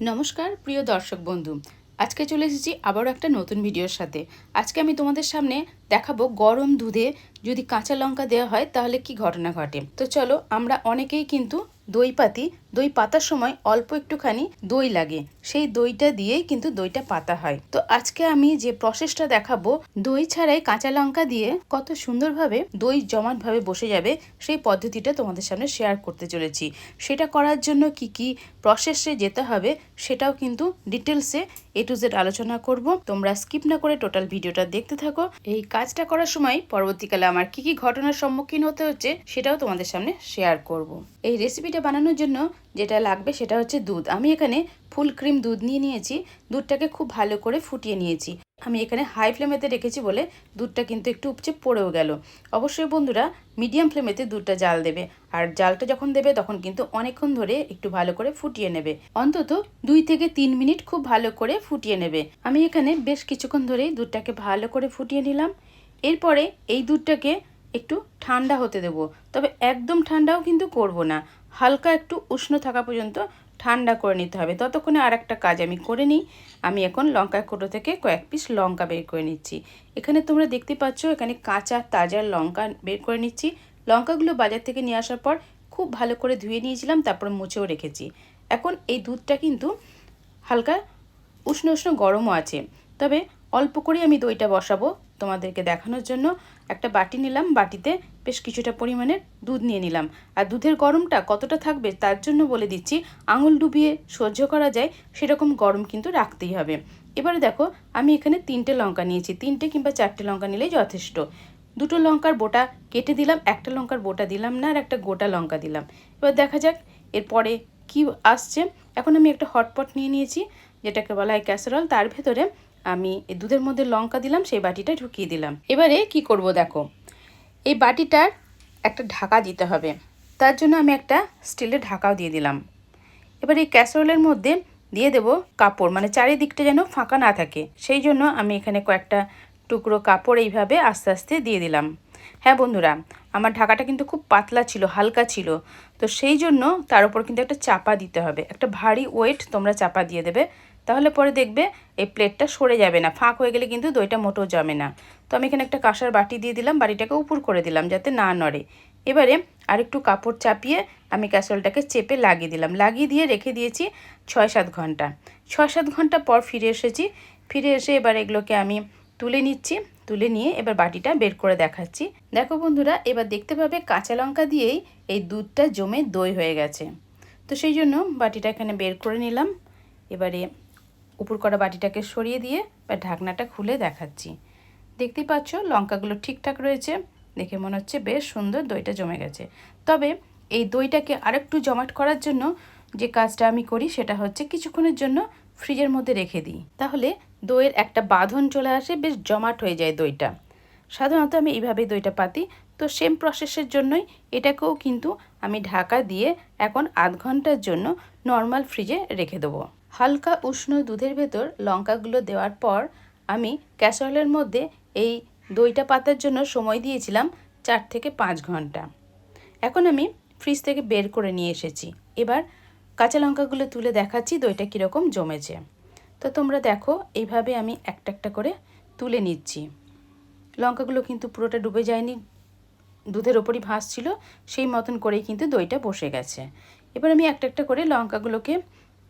নমস্কার, প্রিয় দর্শক বন্ধু। আজকে চলে এসেছি আবারও একটা নতুন ভিডিওর সাথে। আজকে আমি তোমাদের সামনে দেখাবো গরম দুধে যদি কাঁচা লঙ্কা দেওয়া হয় তাহলে কি ঘটনা ঘটে? তো চলো, আমরা অনেকেই কিন্তু দই পাতি, দই পাতার সময় অল্প একটুখানি দই লাগে। সেই দইটা দিয়েই কিন্তু দইটা পাতা হয়। তো আজকে আমি যে প্রসেসটা দেখাবো, দই ছাড়াই কাঁচা লঙ্কা দিয়ে কত সুন্দরভাবে দই জমাটভাবে বসে যাবে, সেই পদ্ধতিটা তোমাদের সামনে শেয়ার করতে চলেছি। সেটা করার জন্য কি কি প্রসেসে যেতে হবে, সেটাও কিন্তু ডিটেলসে এ টু জেড আলোচনা করব। তোমরা স্কিপ না করে টোটাল ভিডিওটা দেখতে থাকো। এই কাজটা করার সময় পরবর্তীকালে আমার কি কি ঘটনার সম্মুখীন হতে হচ্ছে সেটাও তোমাদের সামনে শেয়ার করব। এই রেসিপিটা বানানোর জন্য যেটা লাগবে সেটা হচ্ছে দুধ। আমি এখানে ফুল ক্রিম দুধ নিয়ে নিয়েছি, দুধটাকে খুব ভালো করে ফুটিয়ে নিয়েছি। আমি এখানে হাই ফ্লেমেতে রেখেছি বলে দুধটা কিন্তু একটু উপচে পড়েও গেল। অবশ্যই বন্ধুরা, মিডিয়াম ফ্লেমেতে দুধটা জাল দেবে। আর জালটা যখন দেবে, তখন কিন্তু অনেকক্ষণ ধরে একটু ভালো করে ফুটিয়ে নেবে। অন্তত দুই থেকে তিন মিনিট খুব ভালো করে ফুটিয়ে নেবে। আমি এখানে বেশ কিছুক্ষণ ধরেই দুধটাকে ভালো করে ফুটিয়ে নিলাম। এরপরে এই দুধটাকে একটু ঠান্ডা হতে দেবো। তবে একদম ঠান্ডাও কিন্তু করব না। হালকা একটু উষ্ণ থাকা পর্যন্ত ঠান্ডা করে নিতে হবে। ততক্ষণে আর একটা কাজ আমি করে নিই। আমি এখন লঙ্কা কোটো থেকে কয়েক পিস লঙ্কা বের করে নিচ্ছি। এখানে তোমরা দেখতে পাচ্ছ, এখানে কাঁচা, তাজা লঙ্কা বের করে নিচ্ছি। লঙ্কাগুলো বাজার থেকে নিয়ে আসার পর খুব ভালো করে ধুয়ে নিয়েছিলাম, তারপর মুছেও রেখেছি। এখন এই দুধটা কিন্তু হালকা উষ্ণ উষ্ণ গরমও আছে। তবে অল্প করে আমি দইটা বসাবো তোমাদেরকে দেখানোর জন্য। একটা বাটি নিলাম, বাটিতে বেশ কিছুটা পরিমাণের দুধ নিয়ে নিলাম। আর দুধের গরমটা কতটা থাকবে তার জন্য বলে দিচ্ছি, আঙুল ডুবিয়ে সহ্য করা যায়, সেরকম গরম কিন্তু রাখতেই হবে। এবারে দেখো, আমি এখানে তিনটে লঙ্কা নিয়েছি। তিনটে কিংবা চারটে লঙ্কা নিলেই যথেষ্ট। দুটো লঙ্কার বোটা কেটে দিলাম, একটা লঙ্কার বোটা দিলাম না, আর একটা গোটা লঙ্কা দিলাম। এবার দেখা যাক এরপরে কি আসছে। এখন আমি একটা হটপট নিয়ে নিয়েছি, যেটাকে বলা হয় ক্যাসারল। তার ভেতরে আমি দুধের মধ্যে লঙ্কা দিলাম, সেই বাটিটা ঢুকিয়ে দিলাম। এবারে কি করব দেখো এই বাটিটার একটা ঢাকা দিতে হবে। তার জন্য আমি একটা স্টিলের ঢাকাও দিয়ে দিলাম। এবার এই ক্যাসারোলের মধ্যে দিয়ে দেব কাপড় মানে চারিদিকটা যেন ফাঁকা না থাকে। সেই জন্য আমি এখানে কয়েকটা টুকরো কাপড় এইভাবে আস্তে আস্তে দিয়ে দিলাম। হ্যাঁ বন্ধুরা, আমার ঢাকাটা কিন্তু খুব পাতলা ছিল, হালকা ছিল। তো সেই জন্য তার উপর কিন্তু একটা চাপা দিতে হবে। একটা ভারী ওয়েট তোমরা চাপা দিয়ে দেবে। তাহলে পরে দেখবে এই প্লেটটা সরে যাবে না, ফাঁক হয়ে গেলে কিন্তু দইটা মোটেও জমে না। তো আমি এখানে একটা কাঁসার বাটি দিয়ে দিলাম, বাটিটাকে উপর করে দিলাম যাতে না নড়ে। এবারে আরেকটু কাপড় চাপিয়ে আমি ক্যাসরোলটাকে চেপে লাগিয়ে দিলাম। লাগিয়ে দিয়ে রেখে দিয়েছি ছয় সাত ঘণ্টা। ছয় সাত ঘণ্টা পর ফিরে এসেছি। ফিরে এসে এবার এগুলোকে আমি তুলে নিচ্ছি, তুলে নিয়ে এবার বাটিটা বের করে দেখাচ্ছি। দেখো বন্ধুরা, এবার দেখতে পাবে কাঁচা লঙ্কা দিয়েই এই দুধটা জমে দই হয়ে গেছে। তো সেই জন্য বাটিটা এখানে বের করে নিলাম। এবারে উপর করা বাটিটাকে সরিয়ে দিয়ে বা ঢাকনাটা খুলে দেখাচ্ছি। দেখতেই পাচ্ছ, লঙ্কাগুলো ঠিকঠাক রয়েছে। দেখে মনে হচ্ছে বেশ সুন্দর দইটা জমে গেছে। তবে এই দইটাকে আরেকটু জমাট করার জন্য যে কাজটা আমি করি সেটা হচ্ছে কিছুক্ষণের জন্য ফ্রিজের মধ্যে রেখে দিই। তাহলে দইয়ের একটা বাঁধন চলে আসে, বেশ জমাট হয়ে যায় দইটা। সাধারণত আমি এইভাবেই দইটা পাতি। তো সেম প্রসেসের জন্যই এটাকেও কিন্তু আমি ঢাকা দিয়ে এখন আধ ঘণ্টার জন্য নর্মাল ফ্রিজে রেখে দেবো। হালকা উষ্ণ দুধের ভেতর লঙ্কাগুলো দেওয়ার পর আমি ক্যাসরলের মধ্যে এই দইটা পাতার জন্য সময় দিয়েছিলাম চার থেকে পাঁচ ঘণ্টা। এখন আমি ফ্রিজ থেকে বের করে নিয়ে এসেছি। এবার কাঁচা লঙ্কাগুলো তুলে দেখাচ্ছি দইটা কীরকম জমেছে। তো তোমরা দেখো, এইভাবে আমি একটা একটা করে তুলে নিচ্ছি। লঙ্কাগুলো কিন্তু পুরোটা ডুবে যায়নি। দুধের ওপরই ভাসছিল সেই মতন করেই কিন্তু দইটা বসে গেছে। এবার আমি একটা একটা করে লঙ্কাগুলোকে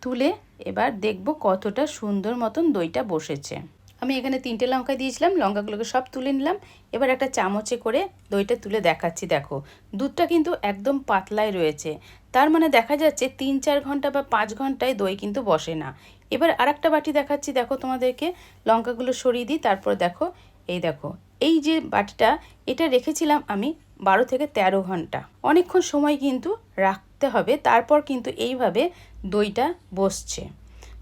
তুলে এবার দেখব কতটা সুন্দর মতন দইটা বসেছে। আমি এখানে তিনটে লঙ্কা দিয়েছিলাম, লঙ্কাগুলোকে সব তুলে নিলাম। এবার একটা চামচে করে দইটা তুলে দেখাচ্ছি, দেখো। দুধটা কিন্তু একদম পাতলায় রয়েছে। তার মানে দেখা যাচ্ছে তিন চার ঘণ্টা বা পাঁচ ঘন্টায় দই কিন্তু বসে না। এবার আর একটা বাটি দেখাচ্ছি, দেখো তোমাদেরকে। লঙ্কাগুলো সরিয়ে দিই, তারপর দেখো, এই দেখো। এই যে বাটিটা, এটা রেখেছিলাম আমি বারো থেকে ১৩ ঘণ্টা। অনেকক্ষণ সময় কিন্তু রাখতে হবে, তারপর কিন্তু এইভাবে দইটা বসছে।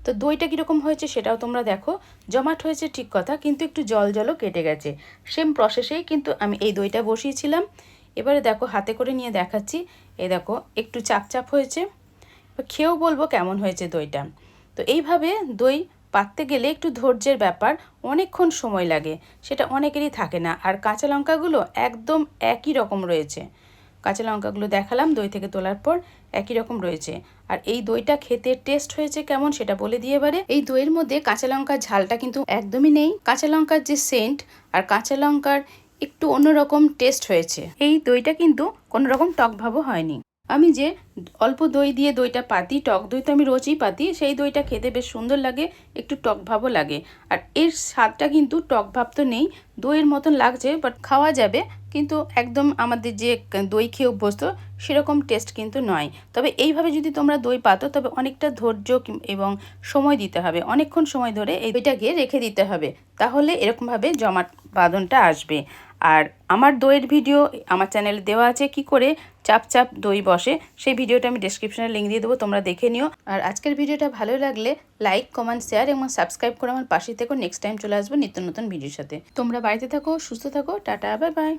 তো দইটা কীরকম হয়েছে সেটাও তোমরা দেখো। জমাট হয়েছে ঠিক কথা, কিন্তু একটু জল জলও কেটে গেছে। সেম প্রসেসেই কিন্তু আমি এই দইটা বসিয়েছিলাম। এবারে দেখো, হাতে করে নিয়ে দেখাচ্ছি। এই দেখো, একটু চাপ চাপ হয়েছে। খেয়েও বলব কেমন হয়েছে দইটা। তো এইভাবে দই পাততে গেলে একটু ধৈর্যের ব্যাপার, অনেকক্ষণ সময় লাগে। সেটা অনেকেরই থাকে না। আর কাঁচা লঙ্কাগুলো একদম একই রকম রয়েছে। কাঁচা লঙ্কাগুলো দেখালাম, দই থেকে তোলার পর একই রকম রয়েছে। আর এই দইটা খেতে টেস্ট হয়েছে কেমন সেটা বলে দিয়ে এবারে। এই দইয়ের মধ্যে কাঁচা লঙ্কার ঝালটা কিন্তু একদমই নেই। কাঁচা লঙ্কার যে সেন্ট আর কাঁচা লঙ্কার একটু অন্যরকম টেস্ট হয়েছে। এই দইটা কিন্তু কোনো রকম টক ভাবও হয়নি। আমি যে অল্প দই দিয়ে দইটা পাতি, টক দই তো আমি রোজই পাতি, সেই দইটা খেতে বেশ সুন্দর লাগে, একটু টক ভাবও লাগে। আর এর স্বাদটা কিন্তু টক ভাব তো নেই, দইয়ের মতন লাগছে বাট খাওয়া যাবে, কিন্তু একদম আমাদের যে দই খেয়ে অভ্যস্ত, সেরকম টেস্ট কিন্তু নয়। তবে এইভাবে যদি তোমরা দই পাতো, তবে অনেকটা ধৈর্য এবং সময় দিতে হবে। অনেকক্ষণ সময় ধরে এই দইটাকে রেখে দিতে হবে। তাহলে এরকমভাবে জমাট বাঁধনটা আসবে। আর আমার দইয়ের ভিডিও আমার চ্যানেলে দেওয়া আছে, কি করে চাপ চাপ দই বসে, সেই ভিডিওটা আমি ডিসক্রিপশানে লিঙ্ক দিয়ে দেবো, তোমরা দেখে নিও। আর আজকের ভিডিওটা ভালো লাগলে লাইক কমেন্ট শেয়ার এবং সাবস্ক্রাইব করে আমার পাশে থেকো নেক্সট টাইম চলে আসব নিত্য নতুন ভিডিওর সাথে। তোমরা বাড়িতে থাকো, সুস্থ থাকো, টাটা বাই বাই